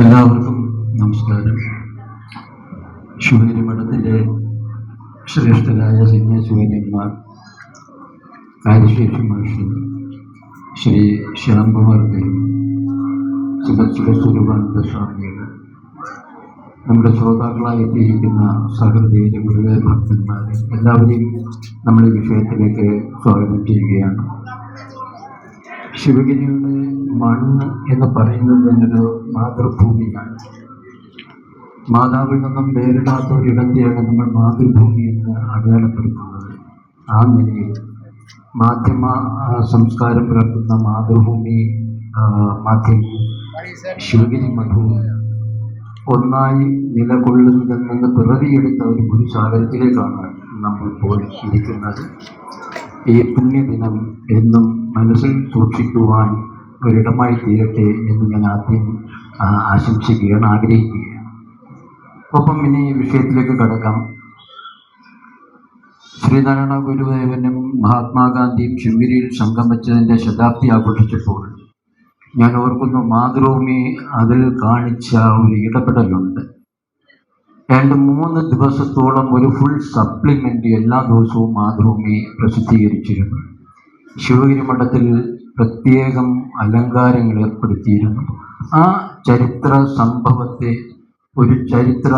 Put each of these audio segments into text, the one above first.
എല്ലാവർക്കും നമസ്കാരം. ശിവഗിരി മഠത്തിന്റെ ശ്രേഷ്ഠരായ സന്യാസിവര്യന്മാർ കാര്യശേഷി മഹർഷി ശ്രീ ശ്യാംകുമാർ ദേവ് സുഭദ്ര സ്വരൂപാനന്ദ സ്വാമികൾ നമ്മുടെ ശ്രോതാക്കളായി എത്തിയിരിക്കുന്ന സഹൃദയ ഗുരുദേവ ഭക്തന്മാരെ എല്ലാവരെയും നമ്മുടെ വിഷയത്തിലേക്ക് സ്വാഗതം ചെയ്യുകയാണ്. ശിവഗിരിയുടെ മണ്ണ് എന്ന് പറയുന്നത് തന്നൊരു മാതൃഭൂമിയാണ്. മാതാവിൽ നിന്നും പേരിടാത്ത ഒരു ഇടത്തെയാണ് നമ്മൾ മാതൃഭൂമി എന്ന് അടയാളപ്പെടുത്തുന്നത്. ആ നിലയിൽ മാധ്യമ സംസ്കാരം പുലർത്തുന്ന മാതൃഭൂമി മാധ്യമ ശിവഗിരി മഠവും ഒന്നായി നിലകൊള്ളുന്നതിൽ നിന്ന് പിറവിയെടുത്ത ഒരു ഗുരുസാഗരത്തിലേക്കാണ് നമ്മൾ ഇപ്പോൾ ഇരിക്കുന്നത്. ഈ പുണ്യദിനം എന്നും മനസ്സിൽ സൂക്ഷിക്കുവാൻ ഒരിടമായി തീരട്ടെ എന്ന് ഞാൻ ആദ്യം ആശംസിക്കുകയാണ് ആഗ്രഹിക്കുകയാണ്. ഒപ്പം ഇനി വിഷയത്തിലേക്ക് കടക്കാം. ശ്രീനാരായണ ഗുരുദേവനും മഹാത്മാഗാന്ധിയും ശിവഗിരിയിൽ വെച്ചതിന്റെ ശതാബ്ദി ആഘോഷിച്ചപ്പോൾ ഞാൻ ഓർക്കുന്നു മാതൃഭൂമി അതിൽ കാണിച്ച ഒരു ഇടപെടലുണ്ട്. രണ്ട് മൂന്ന് ദിവസത്തോളം ഒരു ഫുൾ സപ്ലിമെന്റ് എല്ലാ ദിവസവും മാതൃഭൂമി പ്രസിദ്ധീകരിച്ചിരുന്നു. ശിവഗിരി മഠത്തിൽ പ്രത്യേകം അലങ്കാരങ്ങൾ ഏർപ്പെടുത്തിയിരുന്നു. ആ ചരിത്ര സംഭവത്തെ ഒരു ചരിത്ര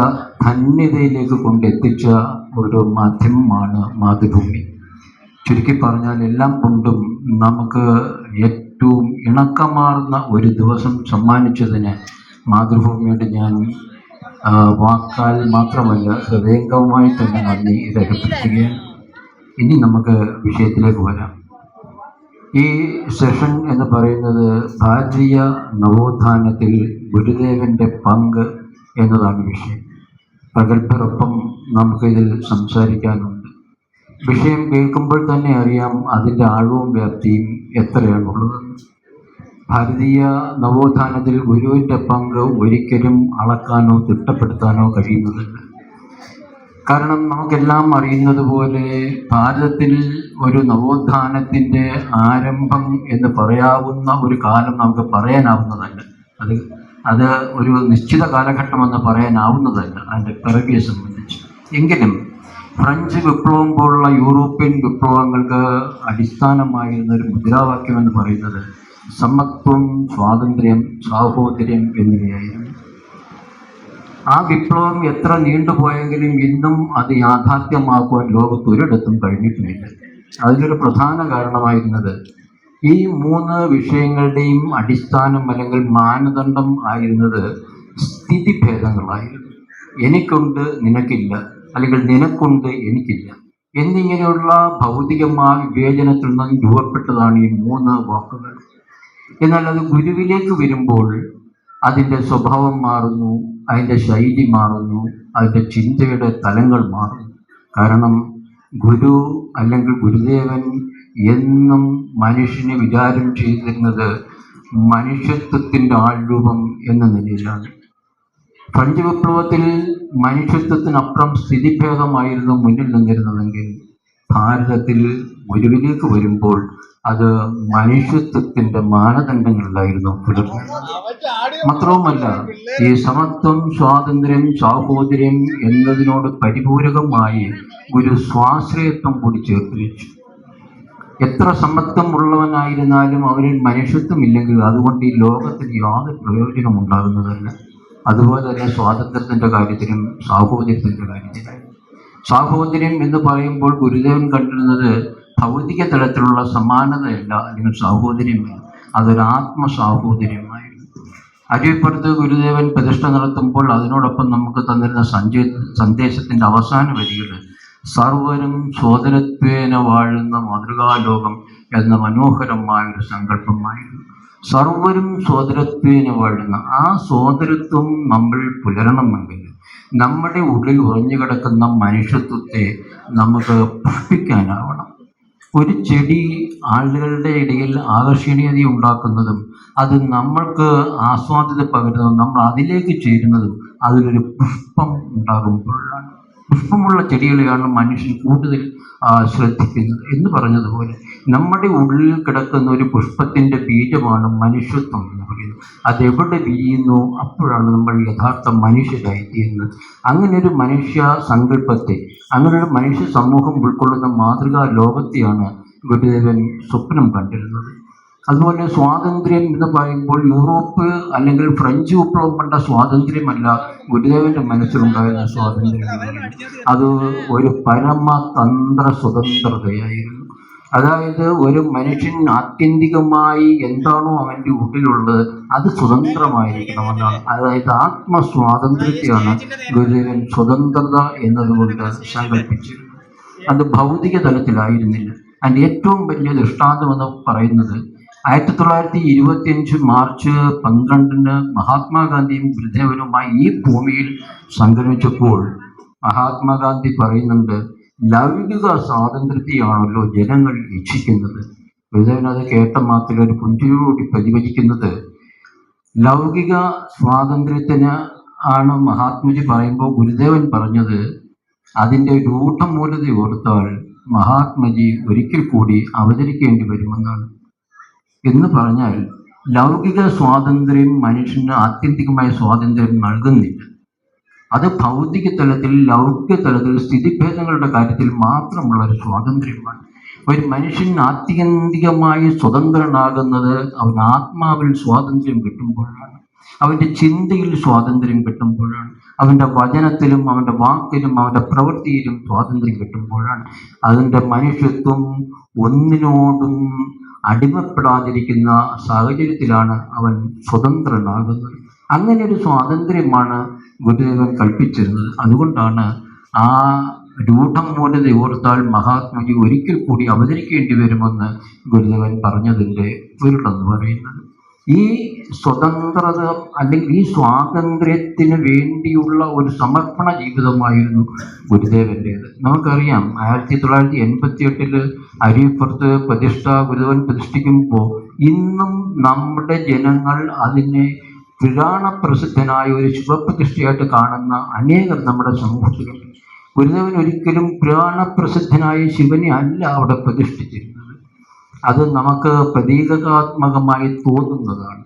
ധന്യതയിലേക്ക് കൊണ്ടെത്തിച്ച ഒരു മാധ്യമമാണ് മാതൃഭൂമി. ചുരുക്കി പറഞ്ഞാൽ എല്ലാം കൊണ്ടും നമുക്ക് ഏറ്റവും ഇണക്കമാർന്ന ഒരു ദിവസം സമ്മാനിച്ചതിന് മാതൃഭൂമിയോട് ഞാൻ വാക്കാൽ മാത്രമല്ല ഹൃദയംഗമായി തന്നെ നന്ദി രേഖപ്പെടുത്തുകയാണ്. ഇനി നമുക്ക് വിഷയത്തിലേക്ക് വരാം. ഈ സെഷൻ എന്ന് പറയുന്നത് ഭാരതീയ നവോത്ഥാനത്തിൽ ഗുരുദേവന്റെ പങ്ക് എന്നതാണ് വിഷയം. പ്രഗത്ഭരൊപ്പം നമുക്കിതിൽ സംസാരിക്കാനുണ്ട്. വിഷയം കേൾക്കുമ്പോൾ തന്നെ അറിയാം അതിന്റെ ആഴവും വ്യാപ്തിയും എത്രയാണുള്ളത്. ഭാരതീയ നവോത്ഥാനത്തിൽ ഗുരുവിന്റെ പങ്ക് ഒരിക്കലും അളക്കാനോ തിട്ടപ്പെടുത്താനോ കഴിയുന്നതല്ല. കാരണം നമുക്കെല്ലാം അറിയുന്നത് പോലെ ഭാരതത്തിൽ ഒരു നവോത്ഥാനത്തിന്റെ ആരംഭം എന്ന് പറയാവുന്ന ഒരു കാലം നമുക്ക് പറയാനാവുന്നതല്ല. അത് അത് ഒരു നിശ്ചിത കാലഘട്ടമെന്ന് പറയാനാവുന്നതല്ല അതിന്റെ പിറവിയെ സംബന്ധിച്ച്. എങ്കിലും ഫ്രഞ്ച് വിപ്ലവം പോലുള്ള യൂറോപ്യൻ വിപ്ലവങ്ങൾക്ക് അടിസ്ഥാനമായിരുന്ന ഒരു മുദ്രാവാക്യം എന്ന് പറയുന്നത് സമത്വം സ്വാതന്ത്ര്യം സാഹോദര്യം എന്നിവയായിരുന്നു. ആ വിപ്ലവം എത്ര നീണ്ടുപോയെങ്കിലും ഇന്നും അത് യാഥാർത്ഥ്യമാക്കുവാൻ ലോകത്ത് ഒരിടത്തും കഴിഞ്ഞിട്ടുമില്ല. അതിനൊരു പ്രധാന കാരണമായിരുന്നത് ഈ മൂന്ന് വിഷയങ്ങളുടെയും അടിസ്ഥാനം അല്ലെങ്കിൽ മാനദണ്ഡം ആയിരുന്നത് സ്ഥിതിഭേദങ്ങളായിരുന്നു. എനിക്കുണ്ട് നിനക്കില്ല അല്ലെങ്കിൽ നിനക്കുണ്ട് എനിക്കില്ല എന്നിങ്ങനെയുള്ള ഭൗതികമായ വിവേചനത്തിൽ നിന്നും രൂപപ്പെട്ടതാണ് ഈ മൂന്ന് വാക്കുകൾ. എന്നാൽ അത് ഗുരുവിലേക്ക് വരുമ്പോൾ അതിന്റെ സ്വഭാവം മാറുന്നു അതിന്റെ ശൈലി മാറുന്നു അതിന്റെ ചിന്തയുടെ തലങ്ങൾ മാറുന്നു. കാരണം ഗുരു അല്ലെങ്കിൽ ഗുരുദേവൻ എന്നും മനുഷ്യനെ വിചാരം ചെയ്തിരുന്നത് മനുഷ്യത്വത്തിന്റെ ആൾരൂപം എന്ന നിലയിലാണ്. ഫ്രഞ്ച് വിപ്ലവത്തിൽ മനുഷ്യത്വത്തിനപ്പുറം സ്ഥിതിഭേദമായിരുന്നു മുന്നിൽ നിന്നിരുന്നതെങ്കിൽ ഭാരതത്തിൽ ഗുരുവിലേക്ക് വരുമ്പോൾ അത് മനുഷ്യത്വത്തിന്റെ മാനദണ്ഡങ്ങളിലായിരുന്നു പുലർത്തുന്നത് മാത്രവുമല്ല ഈ സമത്വം സ്വാതന്ത്ര്യം സാഹോദര്യം എന്നതിനോട് പരിപൂരകമായി ഒരു സ്വാശ്രയത്വം കൂടി ചേർത്ത് വെച്ചു എത്ര സമത്വം ഉള്ളവനായിരുന്നാലും അവരിൽ മനുഷ്യത്വം ഇല്ലെങ്കിൽ അതുകൊണ്ട് ഈ ലോകത്തിന് യാതൊരു പ്രയോജനം ഉണ്ടാകുന്നതല്ല അതുപോലെ തന്നെ സ്വാതന്ത്ര്യത്തിന്റെ കാര്യത്തിലും സാഹോദര്യത്തിന്റെ കാര്യത്തിലും. സാഹോദര്യം എന്ന് പറയുമ്പോൾ ഗുരുദേവൻ കണ്ടിരുന്നത് ഭൗതിക തലത്തിലുള്ള സമാനതയല്ല അല്ലെങ്കിൽ സാഹോദര്യമല്ല. അതൊരു ആത്മസാഹോദര്യമായിരുന്നു അരുവിപ്പുറത്ത് ഗുരുദേവൻ പ്രതിഷ്ഠ നടത്തുമ്പോൾ അതിനോടൊപ്പം നമുക്ക് തന്നിരുന്ന സഞ്ചേ സന്ദേശത്തിന്റെ അവസാന വരികൾ സർവരും സോദരത്വേന വാഴുന്ന മാതൃകാലോകം എന്ന മനോഹരമായ ഒരു സങ്കല്പമായിരുന്നു. സർവരും സോദരത്വേന വാഴുന്ന ആ സോദരത്വം നമ്മൾ പുലരണമെങ്കിൽ നമ്മുടെ ഉള്ളിൽ ഉറഞ്ഞു കിടക്കുന്ന മനുഷ്യത്വത്തെ നമുക്ക് പുഷ്പിക്കാനാവണം. ഒരു ചെടി ആളുകളുടെ ഇടയിൽ ആകർഷണീയത ഉണ്ടാക്കുന്നതും അത് നമ്മൾക്ക് ആസ്വാദ്യത പകരുന്നതും നമ്മൾ അതിലേക്ക് ചേരുന്നതും അതിലൊരു പുഷ്പം ഉണ്ടാകുമ്പോഴാണ്. പുഷ്പമുള്ള ചെടികളെയാണ് മനുഷ്യൻ കൂടുതൽ ശ്രദ്ധിക്കുന്നത്. എന്ന് പറഞ്ഞതുപോലെ നമ്മുടെ ഉള്ളിൽ കിടക്കുന്ന ഒരു പുഷ്പത്തിന്റെ ബീജമാണ് മനുഷ്യത്വം എന്ന് പറയുന്നത്. അതെവിടെ വിരിയുന്നു അപ്പോഴാണ് നമ്മൾ യഥാർത്ഥ മനുഷ്യരായിത്തീരുന്നത്. അങ്ങനെ ഒരു മനുഷ്യ സങ്കല്പത്തെ അങ്ങനെ ഒരു മനുഷ്യ സമൂഹം ഉൾക്കൊള്ളുന്ന മാതൃകാ ലോകത്തെയാണ് ഗുരുദേവൻ സ്വപ്നം കണ്ടിരുന്നത്. അതുപോലെ സ്വാതന്ത്ര്യം എന്ന് പറയുമ്പോൾ യൂറോപ്പ് അല്ലെങ്കിൽ ഫ്രഞ്ച് വിപ്ലവം കണ്ട സ്വാതന്ത്ര്യമല്ല ഗുരുദേവന്റെ മനസ്സിലുണ്ടായിരുന്ന സ്വാതന്ത്ര്യം. അത് ഒരു പരമതന്ത്ര സ്വതന്ത്രതയായിരുന്നു. അതായത് ഒരു മനുഷ്യൻ ആത്യന്തികമായി എന്താണോ അവന്റെ ഉള്ളിലുള്ളത് അത് സ്വതന്ത്രമായിരിക്കണമെന്നാണ്. അതായത് ആത്മസ്വാതന്ത്ര്യത്തെയാണ് ഗുരുദേവൻ സ്വതന്ത്രത എന്നതുകൊണ്ട് സങ്കല്പിച്ചിരുന്നത് അത് ഭൗതിക തലത്തിലായിരുന്നില്ല. അതിന്റെ ഏറ്റവും വലിയ ദൃഷ്ടാന്തം എന്ന് പറയുന്നത് ആയിരത്തി തൊള്ളായിരത്തി ഇരുപത്തി അഞ്ച് മാർച്ച് പന്ത്രണ്ടിന് മഹാത്മാഗാന്ധിയും ഗുരുദേവനുമായി ഈ ഭൂമിയിൽ സംഗമിച്ചപ്പോൾ മഹാത്മാഗാന്ധി പറയുന്നുണ്ട് ലൗകിക സ്വാതന്ത്ര്യത്തെയാണല്ലോ ജനങ്ങൾ ഗുരുദേവൻ അത് കേട്ട മാത്രം ഒരു പുഞ്ചിരിയോടി പ്രതിഭജിക്കുന്നത്. ലൗകിക സ്വാതന്ത്ര്യത്തിന് ആണ് മഹാത്മജി പറയുമ്പോൾ ഗുരുദേവൻ പറഞ്ഞത് അതിന്റെ രൂഢമൂലത ഓർത്താൽ മഹാത്മജി ഒരിക്കൽ കൂടി അവതരിക്കേണ്ടി വരുമെന്നാണ്. എന്ന് പറഞ്ഞാൽ ലൗകിക സ്വാതന്ത്ര്യം മനുഷ്യന് ആത്യന്തികമായ സ്വാതന്ത്ര്യം നൽകുന്നില്ല. അത് ഭൗതിക തലത്തിൽ ലൗകിക തലത്തിൽ സ്ഥിതിഭേദങ്ങളുടെ കാര്യത്തിൽ മാത്രമുള്ള ഒരു സ്വാതന്ത്ര്യമാണ്. ഒരു മനുഷ്യൻ ആത്യന്തികമായി സ്വതന്ത്രനാകുന്നത് അവൻ ആത്മാവിൽ സ്വാതന്ത്ര്യം കിട്ടുമ്പോഴാണ്. അവന്റെ ചിന്തയിൽ സ്വാതന്ത്ര്യം കിട്ടുമ്പോഴാണ്. അവന്റെ വചനത്തിലും അവന്റെ വാക്കിലും അവന്റെ പ്രവൃത്തിയിലും സ്വാതന്ത്ര്യം കിട്ടുമ്പോഴാണ്. അതിന്റെ മനുഷ്യത്വം ഒന്നിനോടും അടിമപ്പെടാതിരിക്കുന്ന സാഹചര്യത്തിലാണ് അവൻ സ്വതന്ത്രനാകുന്നത്. അങ്ങനെ ഒരു സ്വാതന്ത്ര്യമാണ് ഗുരുദേവൻ കൽപ്പിച്ചിരുന്നത്. അതുകൊണ്ടാണ് ആ രൂഢം മൂലത ഓർത്താൽ മഹാത്മജി ഒരിക്കൽ കൂടി അവതരിക്കേണ്ടി വരുമെന്ന് ഗുരുദേവൻ പറഞ്ഞതിന്റെ പൊരുളെന്ന് പറയുന്നത്. ഈ സ്വതന്ത്രത അല്ലെങ്കിൽ ഈ സ്വാതന്ത്ര്യത്തിന് വേണ്ടിയുള്ള ഒരു സമർപ്പണ ജീവിതമായിരുന്നു ഗുരുദേവന്റേത്. നമുക്കറിയാം ആയിരത്തി തൊള്ളായിരത്തി എൺപത്തി എട്ടിൽ അരിപ്പുറത്ത് പ്രതിഷ്ഠ ഗുരുദേവൻ പ്രതിഷ്ഠിക്കുമ്പോൾ ഇന്നും നമ്മുടെ ജനങ്ങൾ അതിനെ പുരാണ പ്രസിദ്ധനായ ഒരു ശുഭപ്രതിഷ്ഠയായിട്ട് കാണുന്ന അനേകർ നമ്മുടെ സമൂഹത്തിൽ ഗുരുദേവൻ ഒരിക്കലും പുരാണ പ്രസിദ്ധനായ ശിവനെ അല്ല അവിടെ പ്രതിഷ്ഠിച്ചിരുന്നത്. അത് നമുക്ക് പ്രതീകാത്മകമായി തോന്നുന്നതാണ്.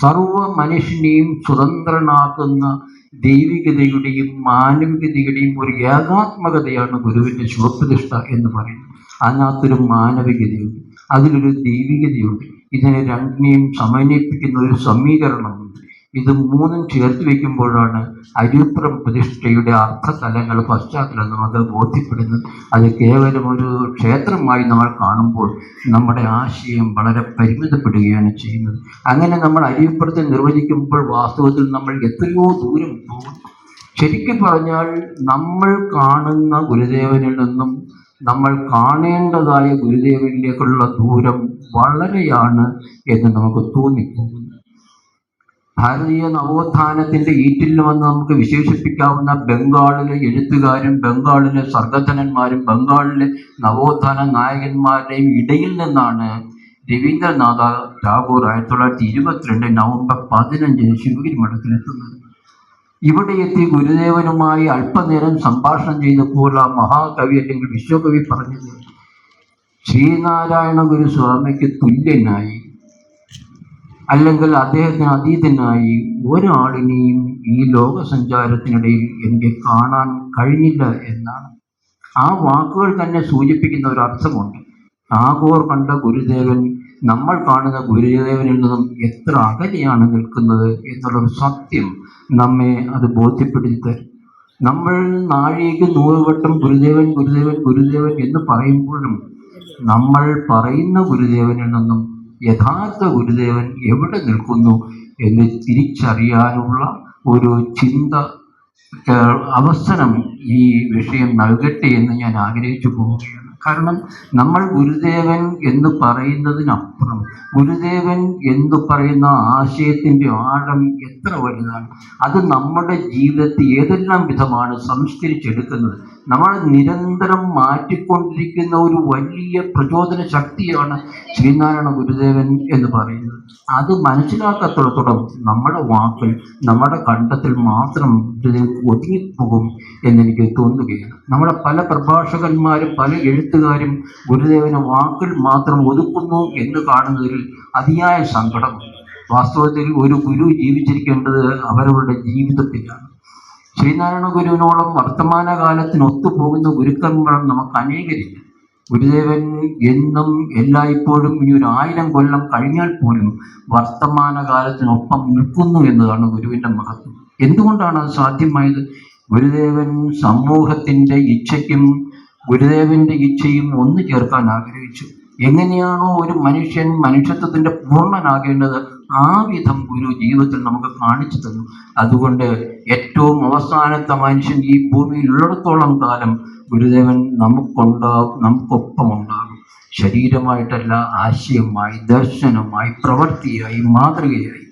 സർവ മനുഷ്യനെയും സ്വതന്ത്രനാക്കുന്ന ദൈവികതയുടെയും മാനവികതയുടെയും ഒരു ഏകാത്മകതയാണ് ഗുരുവിന്റെ ശിവപ്രതിഷ്ഠ എന്ന് പറയുന്നത്. അതിനകത്തൊരു മാനവികതയുണ്ട് അതിലൊരു ദൈവികതയുണ്ട്. ഇതിനെ രണ്ടിനെയും സമന്വയിപ്പിക്കുന്ന ഒരു സമീകരണമുണ്ട്. ഇത് മൂന്നും ചേർത്ത് വയ്ക്കുമ്പോഴാണ് അരിപ്പുറം പ്രതിഷ്ഠയുടെ അർത്ഥതലങ്ങൾ പശ്ചാത്തലം നമുക്ക് ബോധ്യപ്പെടുന്നത്. അത് കേവലം ഒരു ക്ഷേത്രമായി നമ്മൾ കാണുമ്പോൾ നമ്മുടെ ആശയം വളരെ പരിമിതപ്പെടുകയാണ് ചെയ്യുന്നത്. അങ്ങനെ നമ്മൾ അരിപ്പുറത്തെ നിർവചിക്കുമ്പോൾ വാസ്തവത്തിൽ നമ്മൾ എത്രയോ ദൂരം പോകും. ശരിക്കും പറഞ്ഞാൽ നമ്മൾ കാണുന്ന ഗുരുദേവനിൽ നിന്നും നമ്മൾ കാണേണ്ടതായ ഗുരുദേവനിലേക്കുള്ള ദൂരം വളരെയാണ് എന്ന് നമുക്ക് തോന്നിപ്പോകുന്നു ഭാരതീയ നവോത്ഥാനത്തിന്റെ ഈറ്റിലുമെന്ന് നമുക്ക് വിശേഷിപ്പിക്കാവുന്ന ബംഗാളിലെ എഴുത്തുകാരും ബംഗാളിലെ സർഗധനന്മാരും ബംഗാളിലെ നവോത്ഥാന നായകന്മാരുടെയും ഇടയിൽ നിന്നാണ് രവീന്ദ്രനാഥ ടാഗോർ ആയിരത്തി തൊള്ളായിരത്തി ഇരുപത്തിരണ്ട് നവംബർ പതിനഞ്ചിന് ശിവഗിരി മഠത്തിലെത്തുന്നത് ഇവിടെ എത്തി ഗുരുദേവനുമായി അല്പനേരം സംഭാഷണം ചെയ്തപ്പോൾ ആ മഹാകവി അല്ലെങ്കിൽ വിശ്വകവി പറഞ്ഞത് ശ്രീനാരായണ ഗുരു സ്വാമിക്ക് തുല്യനായി. അല്ലെങ്കിൽ അദ്ദേഹത്തിന് അതീതനായി ഒരാളിനെയും ഈ ലോകസഞ്ചാരത്തിനിടയിൽ എനിക്ക് കാണാൻ കഴിഞ്ഞില്ല എന്നാണ്. ആ വാക്കുകൾ തന്നെ സൂചിപ്പിക്കുന്ന ഒരു അർത്ഥമുണ്ട് ടാഗോർ കണ്ട ഗുരുദേവൻ നമ്മൾ കാണുന്ന ഗുരുദേവനിൽ നിന്നും എത്ര അകലെയാണ് നിൽക്കുന്നത് എന്നുള്ളൊരു സത്യം നമ്മെ അത് ബോധ്യപ്പെടുത്തി തരും. നമ്മൾ നാഴികയ്ക്ക് നൂറുവട്ടം ഗുരുദേവൻ ഗുരുദേവൻ ഗുരുദേവൻ എന്ന് പറയുമ്പോഴും നമ്മൾ പറയുന്ന ഗുരുദേവനിൽ നിന്നും യഥാർത്ഥ ഗുരുദേവൻ എവിടെ നിൽക്കുന്നു എന്ന് തിരിച്ചറിയാനുള്ള ഒരു ചിന്ത അവസരം ഈ വിഷയം നൽകട്ടെ എന്ന് ഞാൻ ആഗ്രഹിച്ചു പോവുകയാണ്. കാരണം നമ്മൾ ഗുരുദേവൻ എന്ന് പറയുന്നതിനപ്പുറം ഗുരുദേവൻ എന്ന് പറയുന്ന ആശയത്തിന്റെ ആഴം എത്ര വലുതാണ്? അത് നമ്മുടെ ജീവിതത്തിൽ ഏതെല്ലാം വിധമാണ് സംസ്കരിച്ചെടുക്കുന്നത്? നമ്മളെ നിരന്തരം മാറ്റിക്കൊണ്ടിരിക്കുന്ന ഒരു വലിയ പ്രചോദന ശക്തിയാണ് ശ്രീനാരായണ ഗുരുദേവൻ എന്ന് പറയുന്നത്. അത് മനസ്സിലാക്കാത്തിടത്തോളം നമ്മുടെ വാക്കിൽ നമ്മുടെ കണ്ടത്തിൽ മാത്രം ഒതുങ്ങിപ്പോകും എന്നെനിക്ക് തോന്നുകയാണ്. നമ്മുടെ പല പ്രഭാഷകന്മാരും പല എഴുത്തുകാരും ഗുരുദേവനെ വാക്കിൽ മാത്രം ഒതുക്കുന്നു എന്ന് കാണുന്നതിൽ അതിയായ സങ്കടം. വാസ്തവത്തിൽ ഒരു ഗുരു ജീവിച്ചിരിക്കേണ്ടത് അവരവരുടെ ജീവിതത്തിലാണ്. ശ്രീനാരായണ ഗുരുവിനോളം വർത്തമാനകാലത്തിന് ഒത്തുപോകുന്ന ഗുരുക്കന്മാർ നമുക്ക് അനേകരില്ല. ഗുരുദേവൻ എന്നും എല്ലായ്പ്പോഴും ഈ ഒരു ആയിരം കൊല്ലം കഴിഞ്ഞാൽ പോലും വർത്തമാനകാലത്തിനൊപ്പം നിൽക്കുന്നു എന്നതാണ് ഗുരുവിന്റെ മഹത്വം. എന്തുകൊണ്ടാണ് അത് സാധ്യമായത്? ഗുരുദേവൻ സമൂഹത്തിന്റെ ഇച്ഛയ്ക്കും ഗുരുദേവന്റെ ഇച്ഛയും ഒന്നു ചേർക്കാൻ ആഗ്രഹിച്ചു. എങ്ങനെയാണോ ഒരു മനുഷ്യൻ മനുഷ്യത്വത്തിന്റെ പൂർണനാകേണ്ടത്? ആ വിധം ഗുരു ജീവിതത്തിൽ നമുക്ക് കാണിച്ചു തന്നു. അതുകൊണ്ട് ഏറ്റവും അവസാനത്തെ മനുഷ്യൻ ഈ ഭൂമിയിൽ ഉള്ളിടത്തോളം കാലം ഗുരുദേവൻ നമുക്കുണ്ടാകും നമുക്കൊപ്പം ഉണ്ടാകും ശരീരമായിട്ടല്ല ആശയമായി ദർശനമായി പ്രവൃത്തിയായി മാതൃകയായി.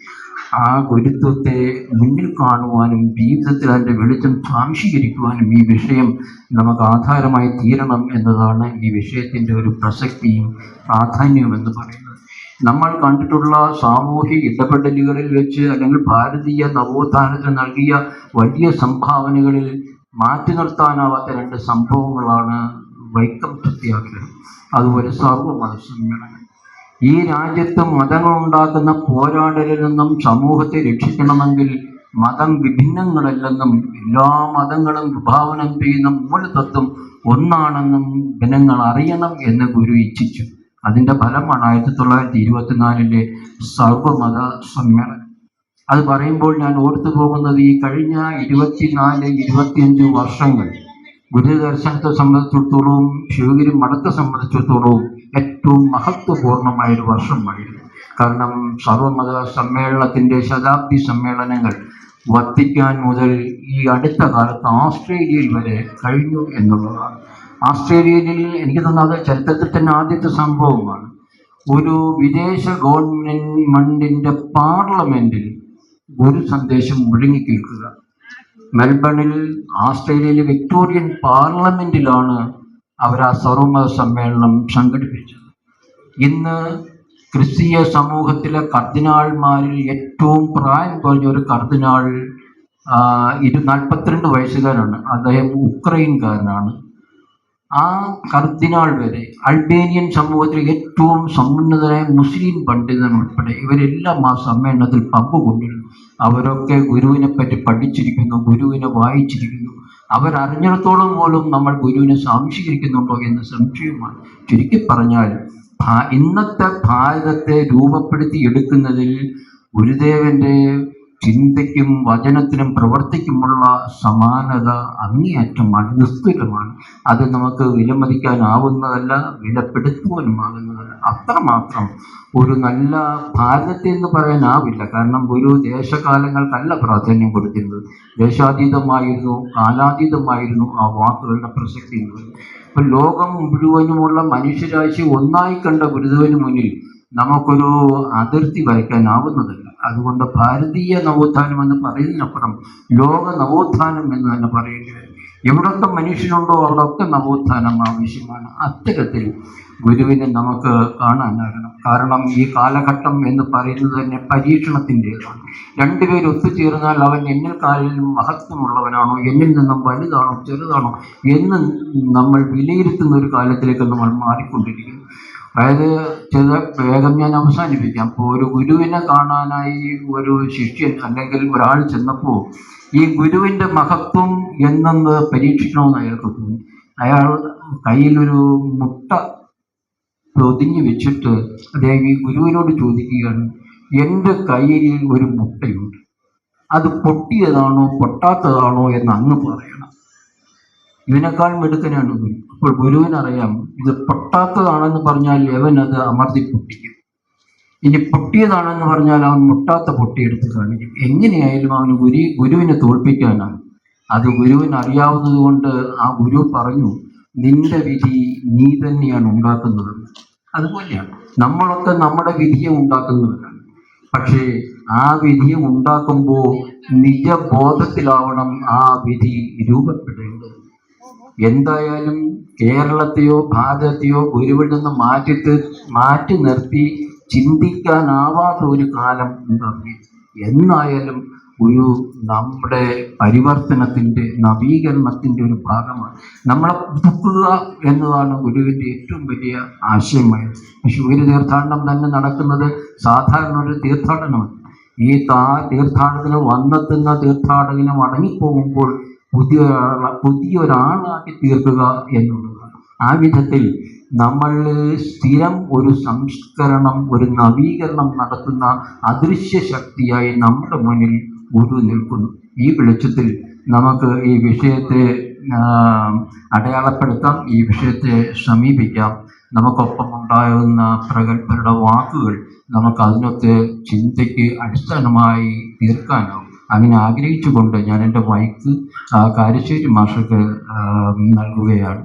ആ ഗുരുത്വത്തെ മുന്നിൽ കാണുവാനും ജീവിതത്തിൽ അതിന്റെ വെളിച്ചം സ്വാംശീകരിക്കുവാനും ഈ വിഷയം നമുക്ക് ആധാരമായി തീരണം എന്നതാണ് ഈ വിഷയത്തിന്റെ ഒരു പ്രസക്തിയും പ്രാധാന്യവും എന്ന് പറയുന്നത്. നമ്മൾ കണ്ടിട്ടുള്ള സാമൂഹിക ഇടപെടലുകളിൽ വെച്ച് അല്ലെങ്കിൽ ഭാരതീയ നവോത്ഥാനത്തിന് നൽകിയ വലിയ സംഭാവനകളിൽ മാറ്റി നിർത്താനാവാത്ത രണ്ട് സംഭവങ്ങളാണ് വൈക്കം സത്യാഗ്രഹം അതുപോലെ സർവമത ഈ രാജ്യത്ത് മതങ്ങൾ ഉണ്ടാക്കുന്ന പോരാടലിൽ നിന്നും സമൂഹത്തെ രക്ഷിക്കണമെങ്കിൽ മതം വിഭിന്നങ്ങളല്ലെന്നും എല്ലാ മതങ്ങളും വിഭാവനം ചെയ്യുന്ന മൂലതത്വം ഒന്നാണെന്നും ജനങ്ങൾ അറിയണം എന്ന് ഗുരു ഇച്ഛിച്ചു. അതിന്റെ ഫലമാണ് ആയിരത്തി തൊള്ളായിരത്തി ഇരുപത്തിനാലിലെ സർവമത സമ്മേളനം. അത് പറയുമ്പോൾ ഞാൻ ഓർത്തു പോകുന്നത് ഈ കഴിഞ്ഞ ഇരുപത്തിനാല് ഇരുപത്തിയഞ്ച് വർഷങ്ങൾ ഗുരുദർശനത്തെ സംബന്ധിച്ചിടത്തോളവും ശിവഗിരി മഠത്തെ സംബന്ധിച്ചിടത്തോളവും ഏറ്റവും മഹത്വപൂർണമായ ഒരു വർഷമായിരുന്നു. കാരണം സർവമത സമ്മേളനത്തിന്റെ ശതാബ്ദി സമ്മേളനങ്ങൾ വത്തിക്കാൻ മുതൽ ഈ അടുത്ത കാലത്ത് ഓസ്ട്രേലിയയിൽ വരെ കഴിഞ്ഞു എന്നുള്ളതാണ്. ഓസ്ട്രേലിയയിൽ എനിക്ക് തോന്നുന്നത് ചരിത്രത്തിൽ തന്നെ ആദ്യത്തെ സംഭവമാണ്. ഒരു വിദേശ ഗവൺമെന്റിന്റെ പാർലമെന്റിൽ ഒരു സന്ദേശം മുഴങ്ങി കേൾക്കുക മെൽബണിൽ ആസ്ട്രേലിയയിലെ വിക്ടോറിയൻ പാർലമെന്റിലാണ് അവർ ആ സർവമത സമ്മേളനം സംഘടിപ്പിച്ചത്. ഇന്ന് ക്രിസ്തീയ സമൂഹത്തിലെ കർദിനാൾമാരിൽ ഏറ്റവും പ്രായം കുറഞ്ഞ ഒരു കർദിനാൾ ഇരു നാൽപ്പത്തിരണ്ട് വയസ്സുകാരാണ് അദ്ദേഹം ഉക്രൈൻകാരനാണ്. ആ കർദിനാൾ വരെ അൾബേനിയൻ സമൂഹത്തിൽ ഏറ്റവും സമുന്നതരായ മുസ്ലിം പണ്ഡിതൻ ഉൾപ്പെടെ ഇവരെല്ലാം ആ സമ്മേളനത്തിൽ പങ്കുകൊണ്ടിരുന്നു. അവരൊക്കെ ഗുരുവിനെ പറ്റി പഠിച്ചിരിക്കുന്നു ഗുരുവിനെ വായിച്ചിരിക്കുന്നു. അവരറിഞ്ഞിടത്തോളം പോലും നമ്മൾ ഗുരുവിനെ സംശീകരിക്കുന്നുണ്ടോ എന്ന സംശയമാണ് ചുരുക്കി പറഞ്ഞാൽ ഇന്നത്തെ ഭാരതത്തെ രൂപപ്പെടുത്തി എടുക്കുന്നതിൽ ഗുരുദേവന്റെ ചിന്തയ്ക്കും വചനത്തിനും പ്രവർത്തിക്കുമുള്ള സമാനത അങ്ങേയറ്റം അനുസ്ഥിരമാണ് അത് നമുക്ക് വിലമതിക്കാനാവുന്നതല്ല വിലപ്പെടുത്തുവാനുമാകുന്നതല്ല. അത്രമാത്രം ഒരു നല്ല ഭാരതത്തെ എന്ന് പറയാനാവില്ല. കാരണം ഒരു ദേശകാലങ്ങൾക്കല്ല പ്രാധാന്യം കൊടുത്തിരുന്നത് ദേശാതീതമായിരുന്നു കാലാതീതമായിരുന്നു ആ വാക്കുകളുടെ പ്രസക്തി ലോകം മുഴുവനുമുള്ള മനുഷ്യരാശി ഒന്നായി കണ്ട ഗുരുദേവന് മുന്നിൽ നമുക്കൊരു അതിർത്തി വരയ്ക്കാനാവുന്നതല്ല. അതുകൊണ്ട് ഭാരതീയ നവോത്ഥാനം എന്ന് പറയുന്നതിനപ്പുറം ലോക നവോത്ഥാനം എന്ന് തന്നെ പറയേണ്ടി വരും. എവിടൊക്കെ മനുഷ്യനുണ്ടോ അവിടൊക്കെ നവോത്ഥാനം ആവശ്യമാണ്. അത്തരത്തിൽ ഗുരുവിനെ നമുക്ക് കാണാനാകണം. കാരണം ഈ കാലഘട്ടം എന്ന് പറയുന്നത് തന്നെ പരീക്ഷണത്തിന്റെതാണ്. രണ്ടുപേർ ഒത്തുചേർന്നാൽ അവൻ എന്നിൽ കാലിലും മഹത്വമുള്ളവനാണോ എന്നിൽ നിന്നും വലുതാണോ ചെറുതാണോ എന്ന് നമ്മൾ വിലയിരുത്തുന്ന ഒരു കാലത്തിലേക്ക് നമ്മൾ മാറിക്കൊണ്ടിരിക്കുന്നു. അതായത് ചില വേഗം ഞാൻ അവസാനിപ്പിക്കാം. അപ്പോൾ ഒരു ഗുരുവിനെ കാണാനായി ഒരു ശിഷ്യൻ അല്ലെങ്കിൽ ഒരാൾ ചെന്നപ്പോൾ ഈ ഗുരുവിന്റെ മഹത്വം എന്നെന്ന് പരീക്ഷിക്കണമെന്ന് അയാൾക്ക് തോന്നി. അയാൾ കയ്യിലൊരു മുട്ട പൊതിഞ്ഞു വെച്ചിട്ട് അദ്ദേഹം ഈ ഗുരുവിനോട് ചോദിക്കുകയാണ് എന്റെ കയ്യിൽ ഒരു മുട്ടയുണ്ട്. അത് പൊട്ടിയതാണോ പൊട്ടാത്തതാണോ എന്ന് അങ്ങ് പറയണം. ഇതിനേക്കാൾ മിടുക്കനാണ് ഗുരു. അപ്പോൾ ഗുരുവിനറിയാം ഇത് പൊട്ടാത്തതാണെന്ന് പറഞ്ഞാൽ അവൻ അത് അമർത്തി പൊട്ടിക്കും. ഇനി പൊട്ടിയതാണെന്ന് പറഞ്ഞാൽ അവൻ മുട്ടാത്ത പൊട്ടിയെടുത്ത് കാണിക്കും. എങ്ങനെയായാലും അവന് ഗുരു ഗുരുവിനെ തോൽപ്പിക്കാനാണ്. അത് ഗുരുവിന് അറിയാവുന്നത് കൊണ്ട് ആ ഗുരു പറഞ്ഞു നിന്റെ വിധി നീ തന്നെയാണ് ഉണ്ടാക്കുന്നത്. അതുപോലെയാണ്. നമ്മളൊക്കെ നമ്മുടെ വിധിയെ ഉണ്ടാക്കുന്നവരാണ്. പക്ഷേ ആ വിധിയെ ഉണ്ടാക്കുമ്പോൾ നിജബോധത്തിലാവണം ആ വിധി രൂപപ്പെടേണ്ടത് എന്തായാലും കേരളത്തെയോ ഭാരതത്തെയോ ഗുരുവിൽ നിന്ന് മാറ്റിട്ട് മാറ്റി നിർത്തി ചിന്തിക്കാനാവാത്ത ഒരു കാലം ഉണ്ടാകും എന്നായാലും ഒരു നമ്മുടെ പരിവർത്തനത്തിന്റെ നവീകരണത്തിന്റെ ഒരു ഭാഗമാണ്. നമ്മളെ പുതുക്കുക എന്നതാണ് ഗുരുവിന്റെ ഏറ്റവും വലിയ ആശയമായത് ശിവഗിരി തീർത്ഥാടനം തന്നെ നടക്കുന്നത് സാധാരണ ഒരു തീർത്ഥാടനമാണ്. ഈ താ തീർത്ഥാടനത്തിന് വന്നെത്തുന്ന തീർത്ഥാടകന് മടങ്ങിപ്പോകുമ്പോൾ പുതിയ പുതിയൊരാളാക്കി തീർക്കുക എന്നുള്ളതാണ് ആ വിധത്തിൽ നമ്മൾ സ്ഥിരം ഒരു സംസ്കരണം ഒരു നവീകരണം നടത്തുന്ന അദൃശ്യ ശക്തിയായി നമ്മുടെ മുന്നിൽ ഗുരു നിൽക്കുന്നു. ഈ വെളിച്ചത്തിൽ നമുക്ക് ഈ വിഷയത്തെ അടയാളപ്പെടുത്താം ഈ വിഷയത്തെ സമീപിക്കാം. നമുക്കൊപ്പം ഉണ്ടാകുന്ന പ്രഗത്ഭരുടെ വാക്കുകൾ നമുക്ക് അതിനൊക്കെ ചിന്തയ്ക്ക് അടിസ്ഥാനമായി തീർക്കാനാവും അങ്ങനെ ആഗ്രഹിച്ചുകൊണ്ട് ഞാൻ എന്റെ മൈക്ക് ആ, കാരശ്ശേരി മാഷക്ക് നൽകുകയാണ്.